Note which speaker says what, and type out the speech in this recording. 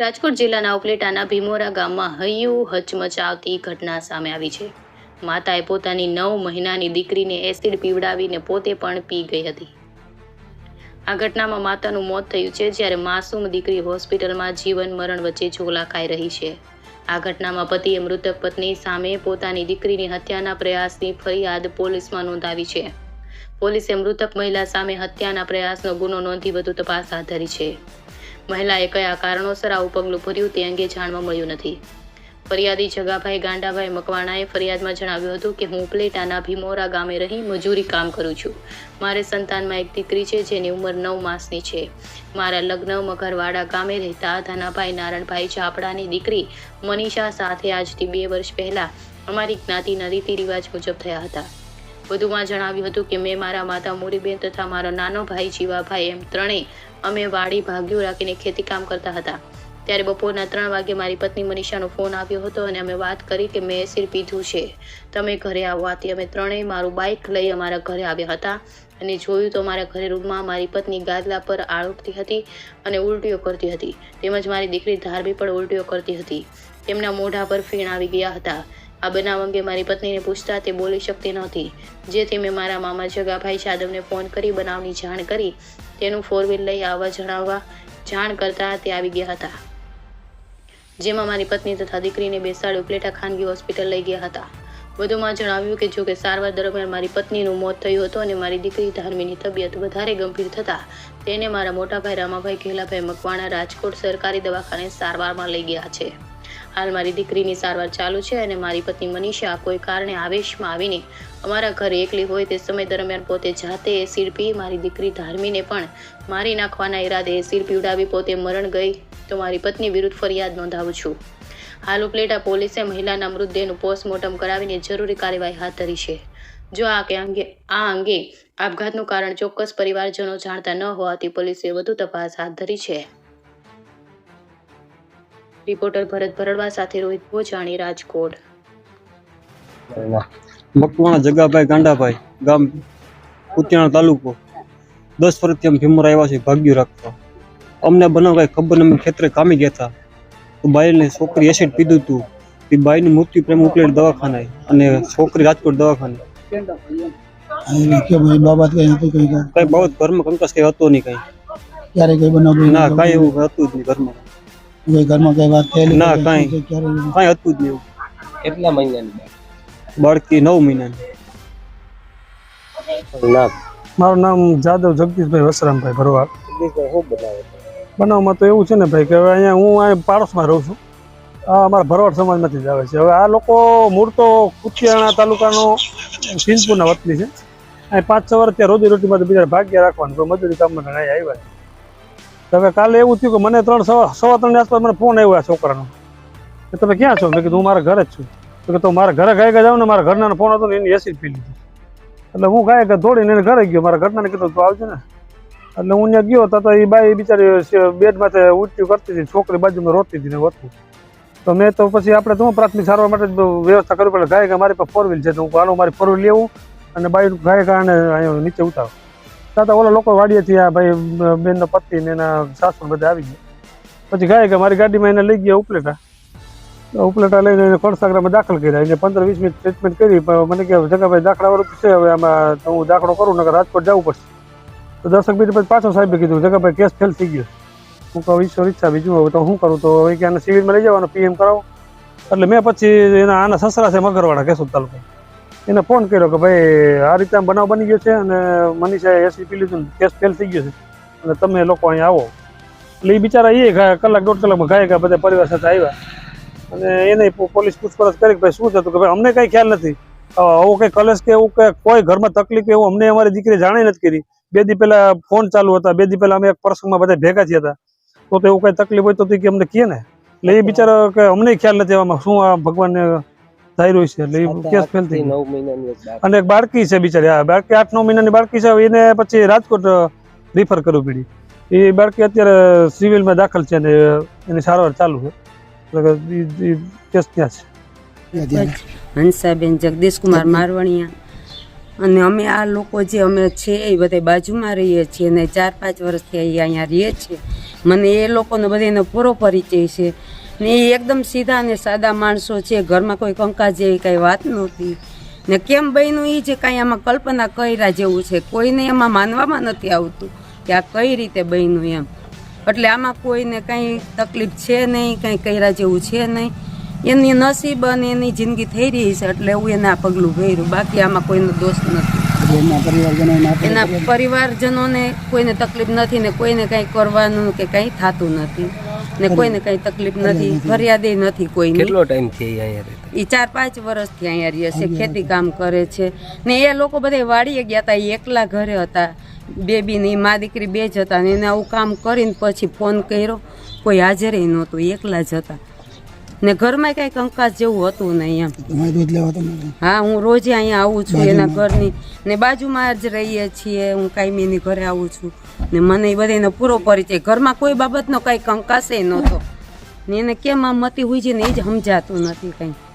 Speaker 1: રાજકોટ જિલ્લાના ઉપલેટાના ભીમોરા ગામમાં હૈયું હચમચાવતી ઘટના સામે આવી છે. માતાએ પોતાની નવ મહિનાની દીકરીને એસિડ પીવડાવીને પોતે પણ પી ગઈ હતી. આ ઘટનામાં માતાનું મોત થયું છે જ્યારે માસૂમ દીકરી હોસ્પિટલમાં જીવન મરણ વચ્ચે ઝોલા ખાઈ રહી છે. આ ઘટનામાં પતિએ મૃતક પત્ની સામે પોતાની દીકરીની હત્યાના પ્રયાસની ફરિયાદ પોલીસમાં નોંધાવી છે. પોલીસે મૃતક મહિલા સામે હત્યાના પ્રયાસનો ગુનો નોંધી વધુ તપાસ હાથ ધરી છે. મહિલાએ કયા કારણોસર આવું પગલું ભર્યું તે અંગે જાણવા મળ્યું નથી. ફરિયાદી જગાભાઈ ગાંડાભાઈ મકવાણાએ ફરિયાદમાં જણાવ્યું હતું કે, હું ઉપલેટાના ભીમોરા ગામે રહી મજૂરી કામ કરું છું. મારે સંતાનમાં એક દીકરી છે જેની ઉંમર નવ માસની છે. મારા લગ્ન મગરવાડા ગામે રહેતા ધાનાભાઈ નારણભાઈ ચાપડાની દીકરી મનીષા સાથે આજથી બે વર્ષ પહેલા અમારી જ્ઞાતિના રીતિ રિવાજ મુજબ થયા હતા. વધુમાં જણાવ્યું હતું કે મેં મારા માતા મોરીબેન તથા મારો નાનો ભાઈ જીવાભાઈ એમ ત્રણેય અમે વાડી ભાગ્યું રાખીને ખેતી કામ કરતા હતા. ત્યારે બપોરના ત્રણ વાગે મારી પત્ની મનીષાનો ફોન આવ્યો હતો અને અમે વાત કરી કે મેં એસિડ પીધું છે. તમે ઘરે આવવાથી અમે ત્રણેય મારું બાઇક લઈ અમારા ઘરે આવ્યા હતા અને જોયું તો મારા ઘરે રૂમમાં મારી પત્ની ગાદલા પર આળોટતી હતી અને ઉલટીઓ કરતી હતી. તેમજ મારી દીકરી ધારબી પણ ઉલટીઓ કરતી હતી. તેમના મોઢા પર ફીણ આવી ગયા હતા. આ બનાવ અંગે મારી પત્નીને પૂછતા તે બોલી શકતી નહોતી. જેથી મેં મારા મામા જગાભાઈ જાદવને ફોન કરી બનાવની જાણ કરી. તેનું ફોર વ્હીલ લઈ આવવા જણાવવા જાણ કરતા તે આવી ગયા હતા. જેમાં મારી પત્ની તથા દીકરીને બેસાડી ઉપલેટા ખાનગી હોસ્પિટલ લઈ ગયા હતા. વધુમાં જણાવ્યું કે જો કે સારવાર દરમિયાન મારી પત્નીનું મોત થયું હતું અને મારી દીકરી ધાર્મીની તબિયત વધારે ગંભીર થતા તેને મારા મોટાભાઈ રામાભાઈ ઘેલાભાઈ મકવાણા રાજકોટ સરકારી દવાખાને સારવારમાં લઈ ગયા છે. હાલ મારી દીકરીની સારવાર ચાલુ છે અને મારી પત્ની મનીષા કોઈ કારણે આવેશમાં આવીને અમારા ઘરે એકલી હોય તે સમય દરમિયાન પોતે જાતે એસિડ પી મારી દીકરી ધાર્મીને પણ મારી નાખવાના ઈરાદે એસિડ પીવડાવી પોતે મરણ ગઈ તો મારી પત્ની વિરુદ્ધ ફરિયાદ નોંધાવું છું. હાલ ઉપલેટા પોલીસે મહિલાના મૃતદેહનું પોસ્ટમોર્ટમ કરાવીને જરૂરી કાર્યવાહી હાથ ધરી છે. જો આ કે અંગે આ અંગે આપઘાતનું કારણ ચોક્કસ પરિવારજનો જાણતા ન હોવાથી પોલીસે વધુ તપાસ હાથ ધરી છે. રિપોર્ટર ભરત ભરડવા સાથે રોહિત ભોજાણી રાજકોટ.
Speaker 2: મકવાણા જગાભાઈ ગાંડાભાઈ ગામ કુતિયાણા તાલુકો. દસ વર્ષથી અમે ભીમર આવ્યા છે ભાગ્યું રાખવા. અમને બનાવ કાંઈ ખબર અમે ખેતરે કામી ગયા હતા. તો બાઈને છોકરી એસિડ પીધું હતું એ બાઈનું મૃત્યુ પ્રેમ ઉકલેટ દવાખાને અને છોકરી રાજકોટ દવાખાને.
Speaker 3: અને બાબત કઈ હતું કઈ કઈ
Speaker 2: બાબત ઘરમાં કંકાસ કઈ હતો નહીં કઈ?
Speaker 3: ક્યારે કઈ બનાવ
Speaker 2: ના કઈ એવું હતું જ નહીં ઘરમાં.
Speaker 3: કોઈ ઘરમાં કઈ વાત થયેલી
Speaker 2: ના,
Speaker 3: કઈ?
Speaker 2: કાંઈ.
Speaker 3: ક્યારે
Speaker 2: કાંઈ હતું જ નહીં
Speaker 4: કેટલા મહિનાની બાળકી?
Speaker 2: નવ મહિનાની.
Speaker 5: મારું નામ જાદવ જગદીશભાઈ વસરામભાઈ
Speaker 4: બનાવે?
Speaker 5: બનાવમાં તો એવું છે ને ભાઈ કે હવે અહીંયા હું અહીંયા પાડોશમાં રહું છું. આ અમારા ભરવાડ સમાજમાંથી જ આવે છે. હવે આ લોકો મૂળ તો કુતિયાણા તાલુકાનો સિંધપુરના વતની છે. અહીં પાંચ છ વર્ષ ત્યાં રોજી રોટીમાં તો બીજા ભાગ્ય રાખવાનું તો મજૂરી કામમાં ઘણા આવ્યા છે. તો હવે કાલે એવું થયું કે મને ત્રણ સવા સવા ત્રણની આસપાસ મને ફોન આવ્યો છોકરાનો. કે તમે ક્યાં છો? મેં કીધું, હું મારા ઘરે જ છું. તો કે, તો મારા ઘરે ગાય ગયા જાઉં ને મારા ઘરના ફોન હતો ને એની એસી પી લીધી. એટલે હું ગાય ગયા દોડીને એને ઘરે ગયો. મારા ઘરનાને કીધું, તું આવજે ને. એટલે હું ત્યાં ગયો તો એ બાઈ બિચારી બેડમાંથી ઉલટી કરતી હતી, છોકરી બાજુમાં રોતી હતી ને હતું તો મેં તો પછી આપણે તો પ્રાથમિક સારવાર માટે વ્યવસ્થા કરવી પડે ગાય ગાય મારી પાસે ફોર વ્હીલ છે, તો હું આનો મારી ફોર વ્હીલ લેવું અને બાઈ ગાય ગાયને અહીંયા નીચે ઉતારો. ત્યાં ઓલા લોકો વાડીએથી આ ભાઈ બેનનો પતિ ને એના સાસુ બધા આવી ગયા. પછી ગાય કે મારી ગાડીમાં એને લઈ ગયા ઉપલેટા. ઉપલેટા લઈને એને કોણસાગરામાં દાખલ કર્યા. એને પંદર વીસ મિનિટ ટ્રીટમેન્ટ કરી મને કે જગાભાઈ દાખલાવાળું છે, હવે આમાં હું દાખલો કરું, નકર રાજકોટ જવું પડશે. તો દસક મિનિટ પછી પાછો સાહેબે કીધું, જગાભાઈ, કેસ ફેલ થઈ ગયો. હું કહું, ઈશ્વર ઈચ્છા બીજું હવે તો શું કરું? તો હવે કે આને સિવિલમાં લઈ જવાનો પીએમ કરાવો. એટલે મેં પછી એના, આના સસરા છે, મગરવાડા, કેશોદ તાલુકો એને ફોન કર્યો કે ભાઈ, આ રીતે આમ બનાવ બની ગયો છે અને મનીષાએ એસી પી લીધું કેસ ફેલ થઈ ગયો છે. અને તમે લોકો અહીંયા આવો. એટલે એ બિચારા એ કલાક, દોઢ કલાકમાં ગાય ગયા બધા પરિવાર સાથે આવ્યા. અને એને પોલીસ પૂછપરછ કરી કે ભાઈ, શું થતું? કે ભાઈ, અમને કાંઈ ખ્યાલ નથી. આવો કંઈ કલેશ કે એવું કે કોઈ ઘરમાં તકલીફ એવું અમને અમારી દીકરી જાણે નથી કરી. બે દી પહેલા ફોન ચાલુ હતા. બે દી પહેલા અમે એક પ્રસંગમાં બધા ભેગા થયા હતા. તો એવું કંઈ તકલીફ હોય તો તે કે અમને કહે ને. એટલે એ બિચારો કે અમને ખ્યાલ નથી આમાં શું આ ભગવાનને ધાર્યું છે એટલે કેસ ફેલ થઈ
Speaker 4: નવ મહિનાની
Speaker 5: અને એક બાળકી છે બિચારી હા બાળકી આઠ નવ મહિનાની બાળકી છે એને પછી રાજકોટ રિફર કરવું પડી. એ બાળકી અત્યારે સિવિલમાં દાખલ છે અને એની સારવાર ચાલુ છે. એટલે કેસ ત્યાં છે.
Speaker 6: હંસાબેન જગદીશકુમાર મારવણિયા. અને અમે આ લોકો જે અમે છે એ બધા બાજુમાં રહીએ છીએ અને ચાર પાંચ વર્ષથી અહીં અહીંયા રહીએ છીએ. મને એ લોકોનો બધાનો પૂરો પરિચય છે. ને એ એકદમ સીધા ને સાદા માણસો છે. ઘરમાં કોઈ કંકાસ જેવી કાંઈ વાત નહોતી. ને કેમ બન્યું એ જે કાંઈ આમાં કલ્પના કર્યા જેવું છે, કોઈને એમાં માનવામાં નથી આવતું કે આ કઈ રીતે બન્યું એમ. એટલે આમાં કોઈને કાંઈ તકલીફ છે નહીં, કાંઈ કર્યા જેવું છે નહીં. એની નસીબ અને એની જિંદગી થઈ રહી છે, એટલે એવું એને આ પગલું ભર્યું. બાકી આમાં કોઈનો દોષ નથી. એના પરિવારજનોને કોઈને તકલીફ નથી ને કોઈને કાંઈ કરવાનું કે કંઈ થતું નથી. ને કોઈને કાંઈ તકલીફ નથી ફરિયાદે નથી કોઈ
Speaker 4: કેટલો ટાઈમથી અહીંયા
Speaker 6: એ ચાર પાંચ વર્ષથી અહીંયા રહે છે ખેતી કામ કરે છે. ને એ લોકો બધા વાડીએ ગયા હતા એ એકલા ઘરે હતા. બેબી ને મા દીકરી બે જ હતા ને એને આવું કામ કરીને પછી ફોન કર્યો. કોઈ હાજર નહોતું એકલા જ હતા. ને ઘરમાં કાંઈ કંકાસ જેવું હતું નહીં એમ.
Speaker 3: દૂધ લેવા
Speaker 6: હા હું રોજે અહીંયા આવું છું એના ઘરની. ને બાજુમાં જ રહીએ છીએ હું કાયમીની ઘરે આવું છું. ને મને એ બધાનો પૂરો પરિચય. ઘરમાં કોઈ બાબતનો કાંઈ કંકાસે નહોતો. ને એને કેમ આમ મતી હોય છે ને એ જ સમજાતું નથી કંઈ.